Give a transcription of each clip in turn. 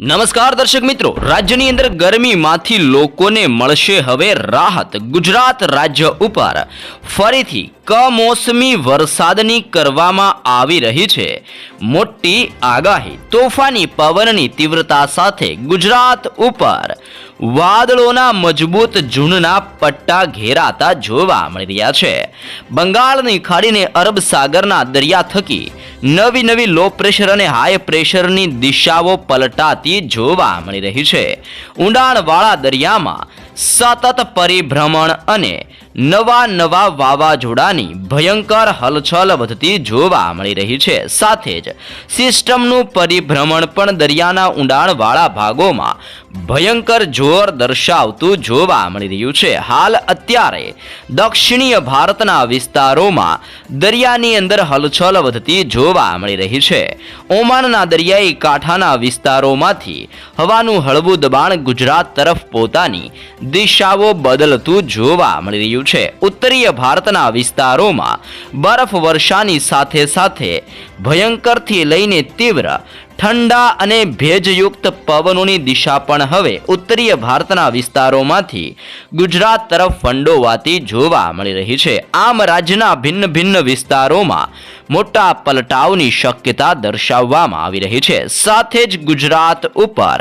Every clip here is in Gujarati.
નમસ્કાર દર્શક મિત્રો. રાજ્યની અંદર ગરમીમાંથી લોકોને મળશે હવે રાહત. ગુજરાત રાજ્ય ઉપર ફરીથી કમોસમી વરસાદની કરવામાં આવી રહી છે. મોટી આગાહી. તોફાની પવનની તીવ્રતા સાથે ગુજરાત ઉપર વાદળોના મજબૂત ઝૂંડના પટ્ટા ઘેરાતા જોવા મળી રહ્યા છે. બંગાળની ખાડીને અરબ સાગરના દરિયા થકી નવી નવી લો પ્રેશર અને હાઈ પ્રેશરની દિશાઓ પલટાતી જોવા મળી રહી છે. ઊંડાણવાળા દરિયામાં સતત પરિભ્રમણ અને નવા નવા વાવાઝોડાની ભયંકર હલચલ વધતી જોવા મળી રહી છે. સાથે જ સિસ્ટમનું પરિભ્રમણ પણ દરિયાના ઊંડાણવાળા ભાગોમાં ભયંકર જોર દર્શાવતું જોવા મળી રહ્યું છે. હાલ અત્યારે દક્ષિણીય ભારતના વિસ્તારોમાં દરિયાની અંદર હલચલ વધતી જોવા મળી રહી છે. ઓમાનના દરિયાઈ કાંઠાના વિસ્તારોમાંથી હવાનું હળવું દબાણ ગુજરાત તરફ પોતાની દિશાઓ બદલતું જોવા મળી રહ્યું છે ઉત્તરીય ભારતના વિસ્તારોમાં બરફ વર્ષાની સાથે સાથે ભયંકરથી લઈને તીવ્ર, ઠંડા અને ભેજયુક્ત પવનોની દિશા પણ હવે ઉત્તરીય ભારતના વિસ્તારોમાંથી ગુજરાત તરફ ફંડોવાતી જોવા મળી રહી છે. આમ રાજ્યના ભિન્ન ભિન્ન વિસ્તારોમાં મોટા પલટાવની શક્યતા દર્શાવવામાં આવી રહી છે. સાથે જ ગુજરાત ઉપર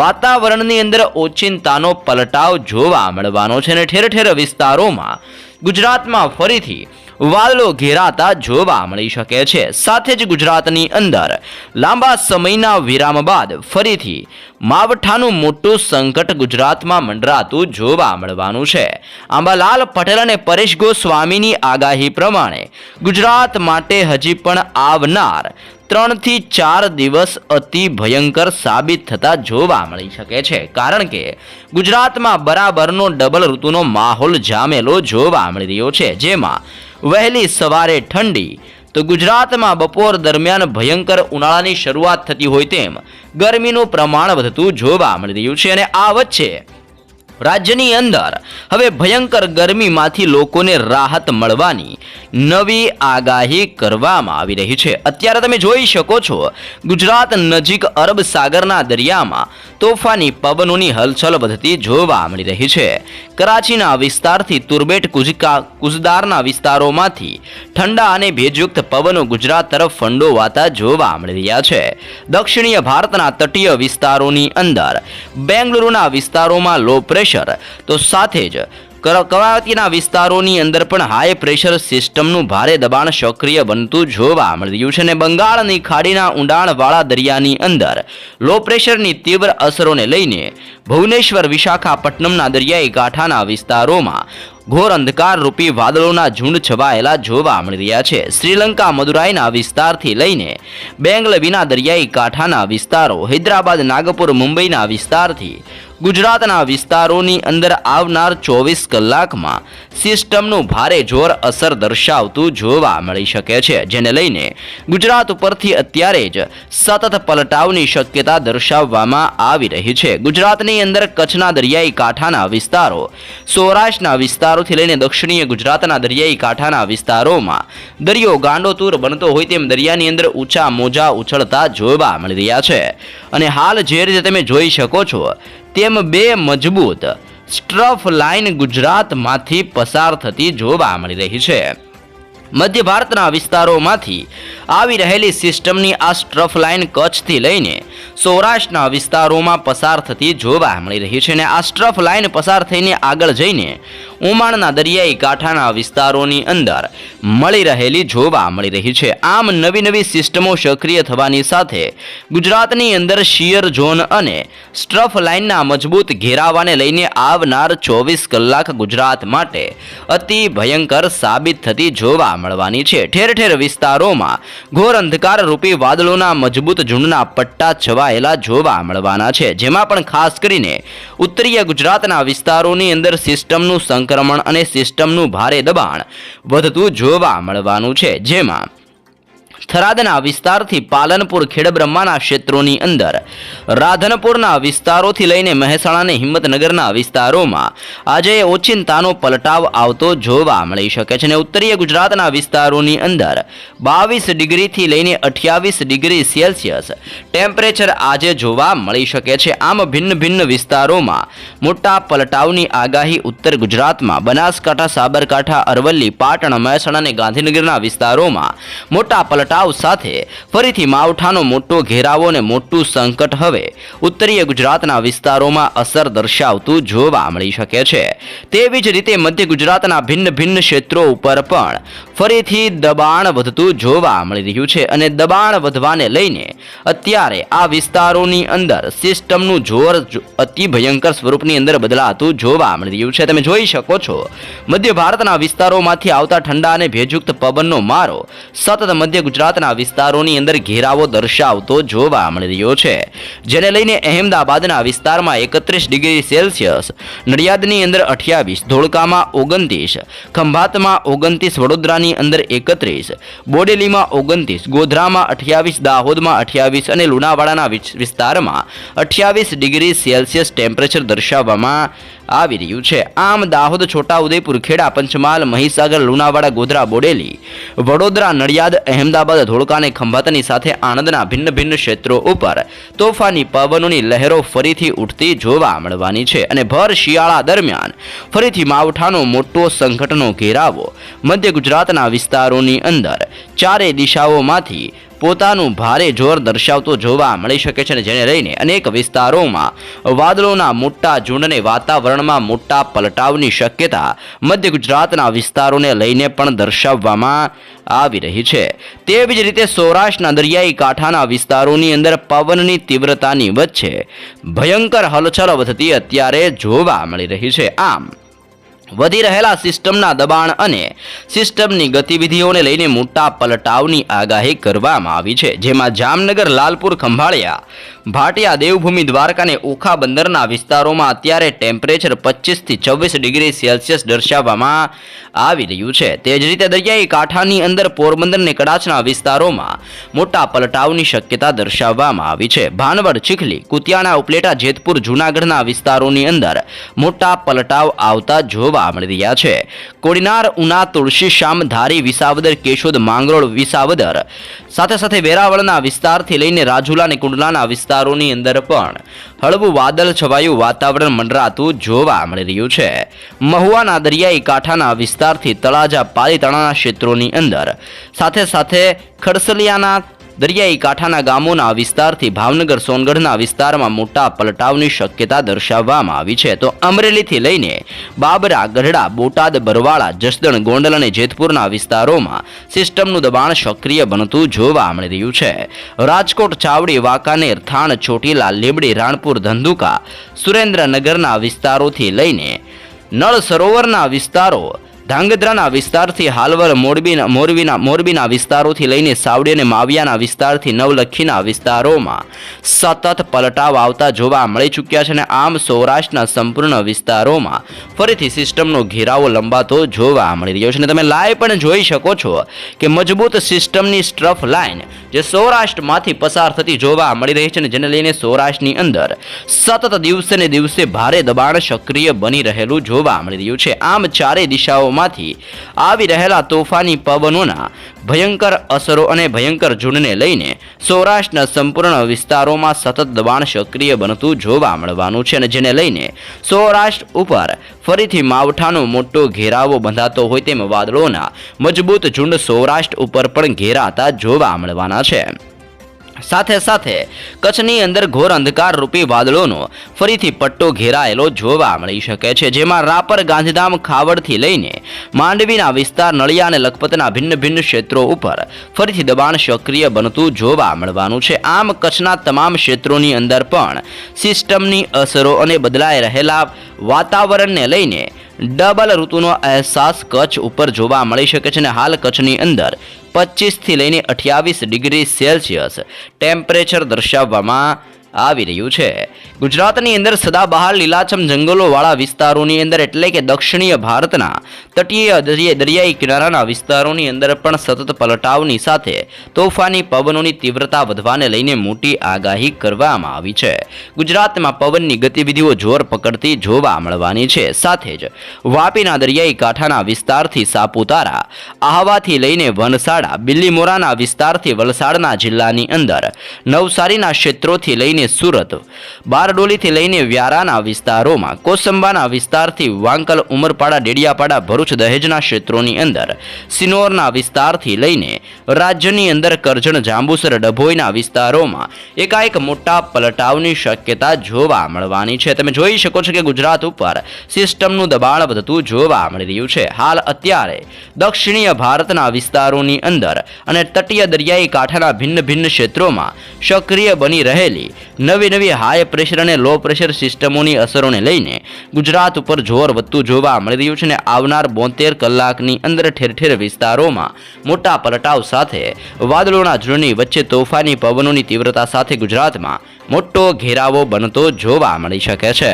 વાતાવરણની અંદર ઓચિંતાનો પલટાવ જોવા મળવાનો છે અને ઠેર ઠેર વિસ્તારોમાં ગુજરાતમાં ફરીથી વાદળો ઘેરાતા જોવા મળી શકે છે. સાથે જ ગુજરાતની અંદર લાંબા સમયના વિરામ બાદ ફરીથી માવઠાનું મોટું સંકટ ગુજરાતમાં મંડરાતું જોવા મળવાનું છે. આંબાલાલ પટેલ અને પરેશ ગોસ્વામીની આગાહી પ્રમાણે ગુજરાત માટે હજી પણ આવનાર ત્રણથી ચાર દિવસ અતિ ભયંકર સાબિત થતા જોવા મળી શકે છે. કારણ કે ગુજરાતમાં બરાબરનો ડબલ ઋતુનો માહોલ જામેલો જોવા મળી રહ્યો છે. જેમાં વહેલી સવારે ઠંડી. તો ગુજરાતમાં બપોર દરમિયાન ભયંકર ઉનાળાની શરૂઆત થતી હોય તેમ ગરમીનું પ્રમાણ વધતું જોવા મળી રહ્યું છે અને આ વચ્ચે રાજ્યની અંદર. હવે ભયંકર ગરમીમાંથી લોકોને રાહત મળવાની નવી આગાહી કરવામાં આવી રહી છે. અત્યારે તમે જોઈ શકો છો, ગુજરાત નજીક અરબ સાગરના દરિયામાં તોફાની પવનોની હલચલ વધતી જોવા મળી રહી છે. કરાચીના વિસ્તારથી તુરબેટ કુજકા કુજદારના વિસ્તારોમાંથી ઠંડા અને ભેજયુક્ત પવનો ગુજરાત તરફ ફંડોવાતા જોવા મળી રહ્યા છે. દક્ષિણીય ભારતના તટીય વિસ્તારોની અંદર, બેંગલુરુના વિસ્તારોમાં લો પ્રેશર તો સાથે જ કવાયતીના વિસ્તારોની અંદર પણ હાઈ પ્રેશર સિસ્ટમનું ભારે દબાણ સક્રિય બનતું જોવા મળી રહ્યું છે અને બંગાળની ખાડીના ઊંડાણવાળા દરિયાની અંદર. લો પ્રેશરની તીવ્ર અસરોને લઈને ભુવનેશ્વર, વિશાખાપટ્ટનમના દરિયાઈ કાંઠાના વિસ્તારોમાં ઘોર અંધકાર રૂપી વાદળોના ઝુંડ છવાયેલા જોવા મળી રહ્યા છે. શ્રીલંકા, મદુરાઈના વિસ્તારથી લઈને બેંગલવીના દરિયાઈ કાંઠાના વિસ્તારો, હૈદરાબાદ, નાગપુર, મુંબઈના વિસ્તારથી ગુજરાતના વિસ્તારોની અંદર આવનાર ચોવીસ કલાકમાં સિસ્ટમનું ભારે જોર અસર દર્શાવતું જોવા મળી શકે છે, જેને લઈને ગુજરાત ઉપરથી અત્યારે જ સતત પલટાવની શક્યતા દર્શાવવામાં આવી રહી છે. ગુજરાતની અંદર કચ્છના દરિયાઈ કાંઠાના વિસ્તારો, સૌરાષ્ટ્રના વિસ્તારોથી લઈને દક્ષિણીય ગુજરાતના દરિયાઈ કાંઠાના વિસ્તારોમાં દરિયો ગાંડોતૂર બનતો હોય તેમ દરિયાની અંદર ઊંચા મોજા ઉછળતા જોવા મળી રહ્યા છે. અને હાલ જે રીતે તમે જોઈ શકો છો તેમ બે મજબૂત સ્ટ્રફ લાઇન ગુજરાતમાંથી પસાર થતી જોવા મળી રહી છે. મધ્ય ભારતના વિસ્તારોમાંથી આવી રહેલી સિસ્ટમની આ સ્ટ્રફ લાઇન કચ્છથી લઈને સૌરાષ્ટ્રના વિસ્તારોમાં પસાર થતી જોવા મળી રહી છે અને આ સ્ટ્રફ લાઇન પસાર થઈને આગળ જઈને ઉમાણના દરિયાઈ કાંઠાના વિસ્તારોની અંદર મળી રહેલી જોવા મળી રહી છે. આમ નવી નવી સિસ્ટમો સક્રિય થવાની સાથે ગુજરાતની અંદર શિયર ઝોન અને સ્ટ્રફ લાઇનના મજબૂત ઘેરાવાને લઈને આવનાર ચોવીસ કલાક ગુજરાત માટે અતિ ભયંકર સાબિત થતી જોવા મળવાની છે. ઠેર ઠેર વિસ્તારોમાં ઘોર અંધકાર રૂપી વાદળોના મજબૂત ઝુંડના પટ્ટા છવાયેલા જોવા મળવાના છે. જેમાં પણ ખાસ કરીને ઉત્તરીય ગુજરાતના વિસ્તારોની અંદર સિસ્ટમનું સંક્રમણ અને સિસ્ટમનું ભારે દબાણ વધતું જોવા મળવાનું છે. જેમાં થરાદના વિસ્તારથી પાલનપુર ખેડબ્રહ્માના ક્ષેત્રોની અંદર. રાધનપુરના વિસ્તારોથી લઈને મહેસાણા હિંમતનગરના વિસ્તારોમાં આજે ઓચિંતાનો પલટાવ આવતો જોવા મળી શકે છે અને ઉત્તરીય ગુજરાતના વિસ્તારોની અંદર બાવીસ ડિગ્રીથી લઈને અઠ્યાવીસ ડિગ્રી સેલ્સિયસ ટેમ્પરેચર આજે જોવા મળી શકે છે. આમ ભિન્ન ભિન્ન વિસ્તારોમાં મોટા પલટાવની આગાહી ઉત્તર ગુજરાતમાં બનાસકાંઠા, સાબરકાંઠા, અરવલ્લી, પાટણ, મહેસાણા અને ગાંધીનગરના વિસ્તારોમાં મોટા પલટાવ સાથે ફરીથી માવઠાનો મોટો ઘેરાવો અને મોટું સંકટ હવે. ઉત્તરીય ગુજરાતના વિસ્તારોમાં અસર દર્શાવતું જોવા મળી શકે છે. તેવી જ રીતે મધ્ય ગુજરાતના ભિન્ન ભિન્ન ક્ષેત્રો ઉપર પણ ફરીથી દબાણ વધતું જોવા મળી રહ્યું છે અને દબાણ વધવાને લઈને અત્યારે આ વિસ્તારોની અંદર સિસ્ટમનું જોર અતિ ભયંકર સ્વરૂપની અંદર બદલાતું જોવા મળી રહ્યું છે. તમે જોઈ શકો છો, મધ્ય ભારતના વિસ્તારોમાંથી આવતા ઠંડા અને ભેજયુક્ત પવનનો મારો સતત મધ્ય ગુજરાતના વિસ્તારોની અંદર ઘેરાવો દર્શાવતો જોવા મળી રહ્યો છે, જેને લઈને અહેમદાબાદના વિસ્તારમાં એકત્રીસ ડિગ્રી સેલ્સિયસ, નડિયાદની અંદર અઠ્યાવીસ, ધોળકામાં ઓગણત્રીસ, ખંભાતમાં ઓગણત્રીસ, વડોદરાની અંદર એકત્રીસ, બોડેલીમાં ઓગણત્રીસ, ગોધરામાં અઠ્યાવીસ, દાહોદમાં અઠ્યાવીસ અને લુણાવાડાના વિસ્તારમાં અઠ્યાવીસ ડિગ્રી સેલ્સિયસ ટેમ્પરેચર દર્શાવવામાં આવી રહ્યું છે. આમ દાહોદ, છોટાઉદેપુર, ખેડા, પંચમહાલ, મહીસાગર, લુણાવાડા, ગોધરા, બોડેલી, વડોદરા, નડિયાદ, અહેમદાબાદ, ધોળકા અને ખંભાતની સાથે આણંદના ભિન્ન ભિન્ન ક્ષેત્રો ઉપર તોફાની પવનોની લહેરો ફરીથી ઉઠતી જોવા મળવાની છે અને ભર શિયાળા દરમિયાન ફરીથી માવઠાનો મોટો સંકટનો ઘેરાવો મધ્ય ગુજરાતના વિસ્તારોની અંદર ચારે દિશાઓમાંથી પોતાનું ભારે જોર દર્શાવતો જોવા મળી શકે છે જેને લઈને અનેક વિસ્તારોમાં વાદળોના મોટા ઝુંડને વાતાવરણમાં મોટા પલટાવની શક્યતા મધ્ય ગુજરાતના વિસ્તારોને લઈને પણ દર્શાવવામાં આવી રહી છે. તેવી જ રીતે સૌરાષ્ટ્રના દરિયાઈ કાંઠાના વિસ્તારોની અંદર પવનની તીવ્રતાની વચ્ચે ભયંકર હલચલ વધતી અત્યારે જોવા મળી રહી છે. આમ વધી રહેલા સિસ્ટમના દબાણ અને સિસ્ટમની ગતિવિધિઓને લઈને મોટા પલટાવની આગાહી કરવામાં આવી છે, જેમાં જામનગર, લાલપુર, ખંભાળિયા, ભાટિયા, દેવભૂમિ, દ્વારકા અને ઓખા બંદરના વિસ્તારોમાં અત્યારે ટેમ્પરેચર પચીસથી છવ્વીસ ડિગ્રી સેલ્સિયસ દર્શાવવામાં આવી રહ્યું છે. તે જ રીતે દરિયાઈ કાંઠાની અંદર પોરબંદર અને કડાચના વિસ્તારોમાં મોટા પલટાવની શક્યતા દર્શાવવામાં આવી છે. ભાનવડ, ચીખલી, કુતિયાણા, ઉપલેટા, જેતપુર, જૂનાગઢના વિસ્તારોની અંદર મોટા પલટાવ આવતા જોવા મળી રહ્યા છે. કોડીનાર, ઉના તુલસીશ્યામ ધારી, વિસાવદર, કેશોદ, માંગરોળ, વિસાવદર. સાથે સાથે વેરાવળના વિસ્તારથી લઈને રાજુલા અને કુંડલાના વિસ્તારોની અંદર પણ હળવું વાદળ છવાયું વાતાવરણ મંડરાતું જોવા મળી રહ્યું છે. મહુવાના દરિયાઈ કાંઠાના વિસ્તારથી તળાજા પાલીતાણાના ક્ષેત્રોની અંદર. સાથે સાથે ખડસલિયાના દરિયાઈ કાંઠાના ગામોના વિસ્તારથી ભાવનગર સોનગઢના વિસ્તારમાં મોટા પલટાવની શક્યતા દર્શાવવામાં આવી છે. તો અમરેલીથી લઈને બાબરા, ગઢડા, બોટાદ, બરવાળા, જસદણ, ગોંડલ અને જેતપુરના વિસ્તારોમાં સિસ્ટમનું દબાણ સક્રિય બનતું જોવા મળી રહ્યું છે. રાજકોટ, ચાવડી, વાંકાનેર, થાણ, ચોટીલા, લીંબડી, રાણપુર, ધંધુકા, સુરેન્દ્રનગરના વિસ્તારોથી લઈને નળ સરોવરના વિસ્તારો ધાંગધ્રાના વિસ્તારથી હાલવર મોરબીના મોરબીના મોરબીના વિસ્તારોથી લઈને સાવડી અને માવિયાના વિસ્તારથી નવલખીના વિસ્તારોમાં સતત પલટાવ આવતા જોવા મળી ચૂક્યા છે અને આમ સૌરાષ્ટ્રના સંપૂર્ણ વિસ્તારોમાં ફરીથી સિસ્ટમનો ઘેરાવો લંબાતો જોવા મળી રહ્યો છે. અને તમે લાઈવ પણ જોઈ શકો છો કે મજબૂત સિસ્ટમની સ્ટ્રફ લાઇન જે સૌરાષ્ટ્રમાંથી પસાર થતી જોવા મળી રહી છે અને જેને લઈને સૌરાષ્ટ્રની અંદર સતત દિવસે ને દિવસે ભારે દબાણ સક્રિય બની રહેલું જોવા મળી રહ્યું છે. આમ ચારે દિશાઓમાંથી આવી રહેલા તોફાની પવનોના ભયંકર અસરો અને ભયંકર ઝૂંડને લઈને સૌરાષ્ટ્રના સંપૂર્ણ વિસ્તારોમાં સતત દબાણ સક્રિય બનતું જોવા મળવાનું છે અને જેને લઈને સૌરાષ્ટ્ર ઉપર ફરીથી માવઠાનો મોટો ઘેરાવો બંધાતો હોય તેમ વાદળોના મજબૂત ઝુંડ સૌરાષ્ટ્ર ઉપર પણ ઘેરાતા જોવા મળવાના છે. સાથે સાથે કચ્છની અંદર ઘોર અંધકાર રૂપી વાદળોનો ફરીથી પટ્ટો ઘેરાયેલો જોવા મળી શકે છે, જેમાં રાપર, ગાંધીધામ, ખાવડથી લઈને માંડવીના વિસ્તાર, નળિયા અને લખપતના ભિન્ન ભિન્ન ક્ષેત્રો ઉપર ફરીથી દબાણ સક્રિય બનતું જોવા મળવાનું છે. આમ કચ્છના તમામ ક્ષેત્રોની અંદર પણ સિસ્ટમની અસરો અને બદલાઈ રહેલા વાતાવરણને લઈને ડબલ ઋતુનો અહેસાસ કચ્છ ઉપર જોવા મળી શકે છે અને હાલ કચ્છની અંદર પચીસથી લઈને અઠ્યાવીસ ડિગ્રી સેલ્સિયસ ટેમ્પરેચર દર્શાવવામાં આવી રહ્યું છે. ગુજરાતની અંદર સદાબહાર લીલાછમ જંગલોવાળા વિસ્તારોની અંદર એટલે કે દક્ષિણીય ભારતના તટીય દરિયાઈ કિનારાના વિસ્તારોની અંદર પણ સતત પલટાવની સાથે તોફાની પવનોની તીવ્રતા વધવાને લઈને મોટી આગાહી કરવામાં આવી છે. ગુજરાતમાં પવનની ગતિવિધિઓ જોર પકડતી જોવા મળવાની છે. સાથે જ વાપીના દરિયાઈ કાંઠાના વિસ્તારથી સાપુતારા, આહવાથી લઈને વનસાડા, બિલ્લીમોરાના વિસ્તારથી વલસાડના જિલ્લાની અંદર નવસારીના ક્ષેત્રોથી લઈને સુરત. બારડોલીથી લઈને વ્યારાના વિસ્તારોમાં કોસંબાના વિસ્તારથી વાંકલ, ઉમરપાડા, ડેડિયાપાડા, ભરૂચ દહેજના ક્ષેત્રોની અંદર, સિનોરના વિસ્તારથી લઈને રાજ્યની અંદર કરજણ, જાંબુસર, ડભોઈના વિસ્તારોમાં એકાએક મોટા પલટાવની શક્યતા જોવા મળવાની છે. તમે જોઈ શકો છો કે ગુજરાત ઉપર સિસ્ટમનું દબાણ વધતું જોવા મળી રહ્યું છે. હાલ અત્યારે દક્ષિણીય ભારતના વિસ્તારોની અંદર અને તટીય દરિયાઈ કાંઠાના ભિન્ન ભિન્ન ક્ષેત્રોમાં સક્રિય બની રહેલી નવી નવી હાઈ પ્રેશર અને લો પ્રેશર સિસ્ટમોની અસરોને લઈને ગુજરાત ઉપર જોર વધતું જોવા મળી રહ્યું છે અને આવનાર બોતેર કલાકની અંદર ઠેર ઠેર વિસ્તારોમાં મોટા પલટાવ સાથે વાદળોના ઝુંડની વચ્ચે તોફાની પવનોની તીવ્રતા સાથે ગુજરાતમાં મોટો ઘેરાવો બનતો જોવા મળી શકે છે.